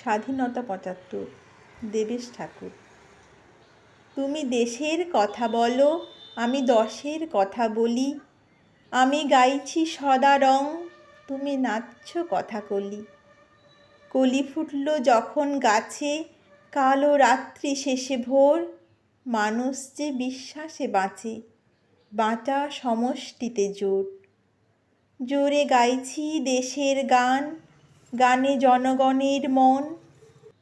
স্বাধীনতা পঁচাত্তর। দেবেশ ঠাকুর। তুমি দেশের কথা বলো, আমি দশের কথা বলি। আমি গাইছি সদা রং, তুমি নাচছ কথা কলি। কলি ফুটল যখন গাছে, কালো রাত্রি শেষে ভোর। মানুষ যে বিশ্বাসে বাঁচে, বাঁচা সমষ্টিতে জোর। জোরে গাইছি দেশের গান গানে জনগণের মন,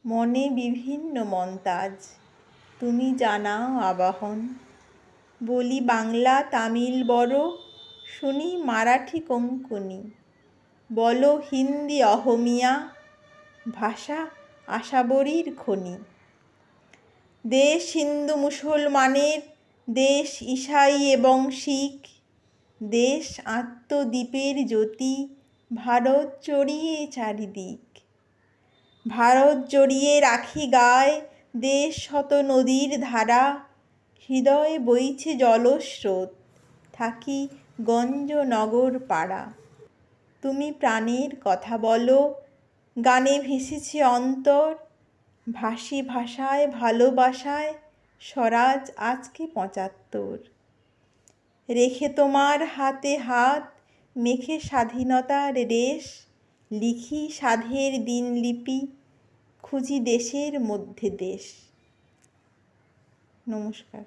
মনে বিভিন্ন মন্তাজ। তুমি জানাও আবাহন। বলি বাংলা, তামিল বড়, শুনি মারাঠি কোঙ্কনি বলো হিন্দি অহমিয়া, ভাষা আশাবরীর খনি। দেশ হিন্দু মুসলমানের, দেশ ঈসাই এবং শিখ। দেশ আত্মদ্বীপের জ্যোতি ভারত চড়িয়ে চারিদিক। ভারত জড়িয়ে রাখি গায় দেশ শত নদীর ধারা, হৃদয়ে বইছে জলস্রোত, থাকি গঞ্জ নগর পাড়া। তুমি প্রাণের কথা বলো, গানে ভেসেছে অন্তর, ভাসি ভাষায় ভালোবাসায় স্বরাজ আজকে পঁচাত্তর। রেখে তোমার হাতে হাত মেখে স্বাধীনতার রেশ লিখি সাধের দিনলিপি খুঁজি দেশের মধ্যে দেশ। নমস্কার।